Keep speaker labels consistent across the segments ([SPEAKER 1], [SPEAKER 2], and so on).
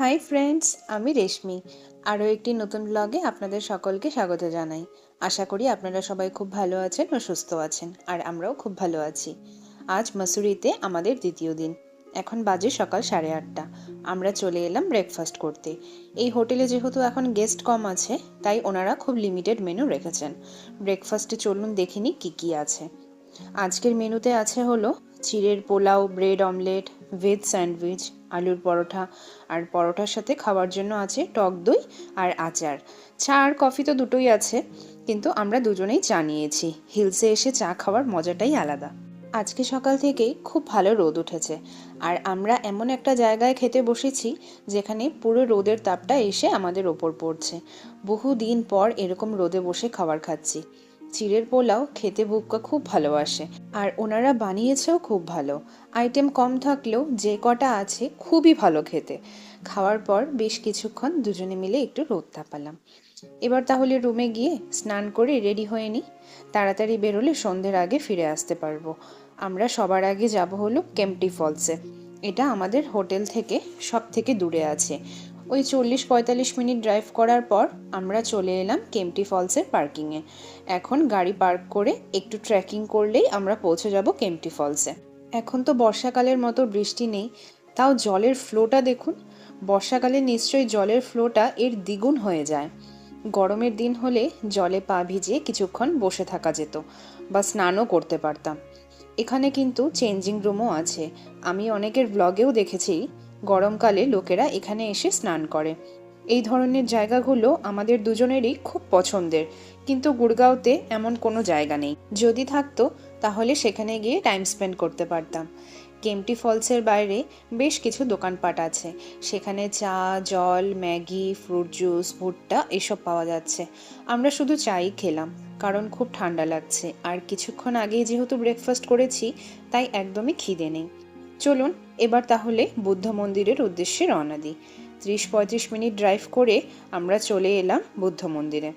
[SPEAKER 1] Hi friends আমি রেশমি। আরও একটি নতুন ব্লগে আপনাদের সকলকে স্বাগত জানাই। আশা করি আপনারা সবাই খুব ভালো আছেন ও সুস্থ আছেন, আর আমরাও খুব ভালো আছি। আজ মাসুরিতে আমাদের দ্বিতীয় দিন। এখন বাজে সকাল সাড়ে আটটা। আমরা চলে এলাম ব্রেকফাস্ট করতে। এই হোটেলে যেহেতু এখন গেস্ট কম আছে, তাই ওনারা খুব লিমিটেড মেনু রেখেছেন। ব্রেকফাস্টে চলুন দেখিনি কি কি আছে। আজকের মেনুতে আছে হলো, চিড়ের pulao bread omelette veg sandwich আলুর পরোটা আর পরোটার সাথে খাওয়ার জন্য আছে টক দই আর আচার। চা আর কফি তো দুটোই আছে, কিন্তু আমরা দুজনেই চা নিয়েছি। হিলসে এসে চা খাওয়ার মজাটাই আলাদা। আজকে সকাল থেকেই খুব ভালো রোদ উঠেছে। আর আমরা এমন একটা জায়গায় খেতে বসেছি, যেখানে পুরো রোদের তাপটা এসে আমাদের ওপর পড়ছে। বহু দিন পর এরকম রোদে বসে খাবার খাচ্ছি। চিড়ের পোলাও খেতে বুক্কা খুব ভালোবাসে, আর ওনারা বানিয়েছেও খুব ভালো। আইটেম কম থাকলেও যে কটা আছে খুবই ভালো খেতে। খাওয়ার পর বেশ কিছুক্ষণ দুজনে মিলে একটু রোদ তাপালাম। এবার তাহলে রুমে গিয়ে স্নান করে রেডি হয়ে নিই। তাড়াতাড়ি বেরোলে সন্ধ্যের আগে ফিরে আসতে পারব। আমরা সবার আগে যাব হলো কেম্পটি ফলসে। এটা আমাদের হোটেল থেকে সব থেকে দূরে আছে। ওই চল্লিশ পঁয়তাল্লিশ মিনিট ড্রাইভ করার পর আমরা চলে এলাম কেমটি ফলসের পার্কিংয়ে এখন গাড়ি পার্ক করে একটু ট্রেকিং করলেই আমরা পৌঁছে যাব কেমটি ফলসে এখন তো বর্ষাকালের মতো বৃষ্টি নেই, তাও জলের ফ্লোটা দেখুন। বর্ষাকালে নিশ্চয়ই জলের ফ্লোটা এর দ্বিগুণ হয়ে যায়। গরমের দিন হলে জলে পা ভিজিয়ে কিছুক্ষণ বসে থাকা যেত বা স্নানও করতে পারতাম। এখানে কিন্তু চেঞ্জিং রুমও আছে। আমি অনেকের ব্লগেও দেখেছি গরমকালে লোকেরা এখানে এসে স্নান করে। এই ধরনের জায়গাগুলো আমাদের দুজনেরই খুব পছন্দের, কিন্তু গুড়গাঁওতে এমন কোনো জায়গা নেই। যদি থাকতো, তাহলে সেখানে গিয়ে টাইম স্পেন্ড করতে পারতাম। কেমটি ফলসের বাইরে বেশ কিছু দোকানপাট আছে। সেখানে চা, জল, ম্যাগি ফ্রুট জুস ভুট্টা এসব পাওয়া যাচ্ছে। আমরা শুধু চাই খেলাম, কারণ খুব ঠান্ডা লাগছে। আর কিছুক্ষণ আগেই যেহেতু ব্রেকফাস্ট করেছি, তাই একদমই খিদে নেই। চলুন এবার তাহলে বুদ্ধ মন্দিরের উদ্দেশ্যে রওনা দিই। ত্রিশ পঁয়ত্রিশ মিনিট ড্রাইভ করে আমরা চলে এলাম বুদ্ধ মন্দিরে।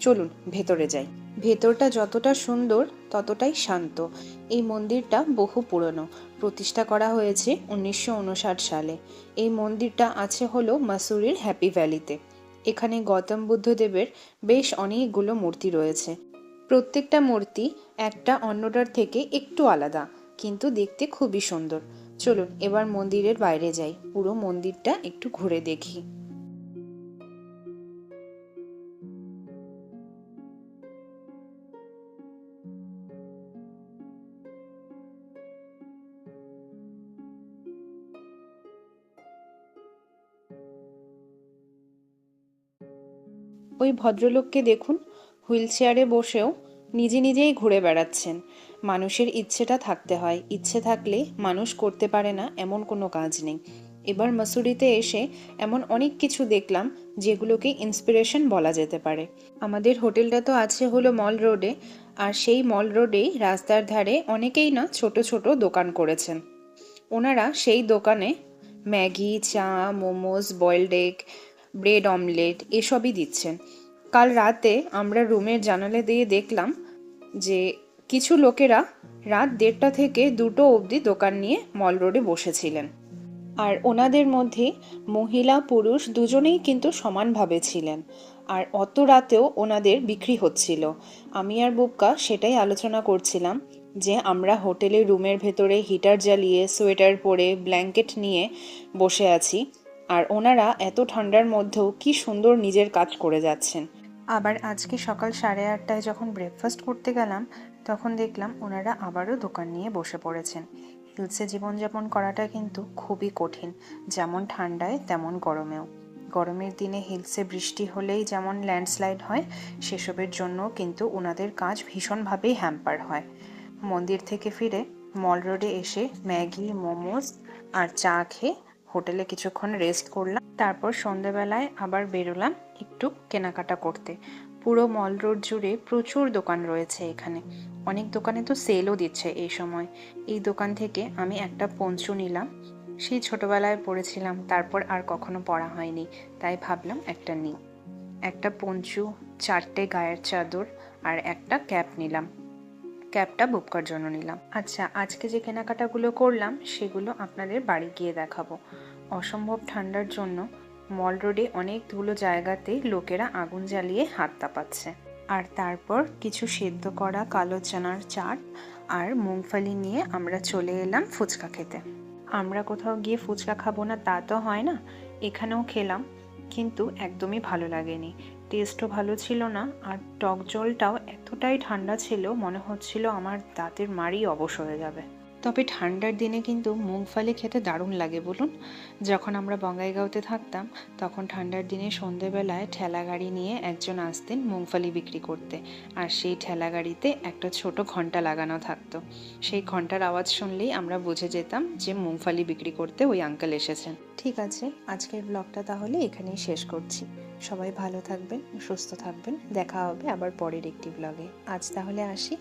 [SPEAKER 1] চলুন ভেতরে যাই। ভেতরটা যতটা সুন্দর ততটাই শান্ত। এই মন্দিরটা বহু পুরনো। প্রতিষ্ঠা করা হয়েছে উনিশশো উনষাট সালে। এই মন্দিরটা আছে হলো মাসুরির হ্যাপি ভ্যালিতে। এখানে গৌতম বুদ্ধদেবের বেশ অনেকগুলো মূর্তি রয়েছে। প্রত্যেকটা মূর্তি একটা অন্যটার থেকে একটু আলাদা। কিন্তু দেখতে খুবই সুন্দর। চলুন, এবার মন্দিরের বাইরে যাই। পুরো মন্দিরটা একটু ঘুরে দেখি। ওই ভদ্রলোককে দেখুন হুইল চেয়ারে বসেও নিজে নিজেই ঘুরে বেড়াচ্ছেন। মানুষের ইচ্ছেটা থাকতে হয়। ইচ্ছে থাকলে মানুষ করতে পারে না, এমন কোনো কাজ নেই। এবার মাসুরিতে এসে এমন অনেক কিছু দেখলাম, যেগুলোকে ইন্সপিরেশন বলা যেতে পারে। আমাদের হোটেলটা তো আছে হলো মল রোডে, আর সেই মল রোডেই রাস্তার ধারে অনেকেই না ছোট ছোট দোকান করেছেন। ওনারা সেই দোকানে ম্যাগি, চা, momos, boiled egg, bread omelette এসবই দিচ্ছেন। কাল রাতে আমরা রুমের জানালে দিয়ে দেখলাম যে কিছু লোকেরা রাত দেড়টা থেকে দুটো অবধি দোকান নিয়ে মল রোডে বসেছিলেন। আর ওনাদের মধ্যে মহিলা, পুরুষ দুজনেই কিন্তু সমানভাবে ছিলেন। আর অত রাতেও ওনাদের বিক্রি হচ্ছিল। আমি আর বুক্কা সেটাই আলোচনা করছিলাম যে আমরা হোটেলে রুমের ভেতরে হিটার জ্বালিয়ে, সোয়েটার পরে, ব্ল্যাঙ্কেট নিয়ে বসে আছি। আর ওনারা এত ঠান্ডার মধ্যেও কি সুন্দর নিজের কাজ করে যাচ্ছেন। আবার আজকে সকাল সাড়ে আটটায় যখন ব্রেকফাস্ট করতে গেলাম তখন দেখলাম ওনারা আবারও দোকান নিয়ে বসে পড়েছেন। হিলসে জীবনযাপন করাটা কিন্তু খুবই কঠিন, যেমন ঠান্ডায়, তেমন গরমেও। গরমের দিনে হিলসে বৃষ্টি হলেই যেমন ল্যান্ডস্লাইড হয়, সেসবের জন্য কিন্তু ওনাদের কাজ ভীষণভাবেই হ্যাম্পার হয়। মন্দির থেকে ফিরে মল রোডে এসে ম্যাগি, মোমোস আর চা খেয়ে হোটেলে কিছুক্ষণ রেস্ট করলাম। তারপর সন্ধেবেলায় আবার বেরোলাম একটু কেনাকাটা করতে। পুরো মল রোড জুড়ে প্রচুর দোকান রয়েছে এখানে। অনেক দোকানে তো সেলও দিচ্ছে এই সময়। এই দোকান থেকে আমি একটা পঞ্চু নিলাম। সেই ছোটবেলায় পড়েছিলাম, তারপর আর কখনো পড়া হয়নি। তাই ভাবলাম একটা নিই। একটা পঞ্চু, চারটে গায়ের চাদর আর একটা ক্যাপ নিলাম। ক্যাবটা বুক করার জন্য নিলাম। আচ্ছা আজকে যে কেনাকাটাগুলো করলাম, সেগুলো আপনাদের বাড়ি গিয়ে দেখাবো। অসম্ভব ঠান্ডার জন্য মল রোডে অনেকগুলো জায়গাতে লোকেরা আগুন জ্বালিয়ে হাত তাপাচ্ছে। আর তারপর কিছু সেদ্ধ করা কালো চানার চাট আর মুংফালি নিয়ে আমরা চলে এলাম ফুচকা খেতে। আমরা কোথাও গিয়ে ফুচকা খাব না তা তো হয় না, এখানেও খেলাম, কিন্তু একদমই ভালো লাগেনি। টেস্টও ভালো ছিল না আর টক জলটাও এতটাই ঠান্ডা ছিল মনে হচ্ছিল আমার দাঁতের মারি অবশ হয়ে যাবে। তবে ঠান্ডার দিনে কিন্তু মুগফলি খেতে দারুণ লাগে, বলুন। যখন আমরা বঙ্গাইগাঁওতে থাকতাম, তখন ঠান্ডার দিনে সন্ধেবেলায় ঠেলা গাড়ি নিয়ে একজন আসতেন মুগফলি বিক্রি করতে। আর সেই ঠেলা গাড়িতে একটা ছোট ঘণ্টা লাগানো থাকতো। সেই ঘণ্টার আওয়াজ শুনলেই আমরা বুঝে যেতাম যে মুগফলি বিক্রি করতে ওই আঙ্কেল এসেছেন। ঠিক আছে, আজকের ব্লগটা তাহলে এখানেই শেষ করছি। সবাই ভালো থাকবেন, সুস্থ থাকবেন। দেখা হবে আবার পরের একটি ব্লগে। আজ তাহলে আসি।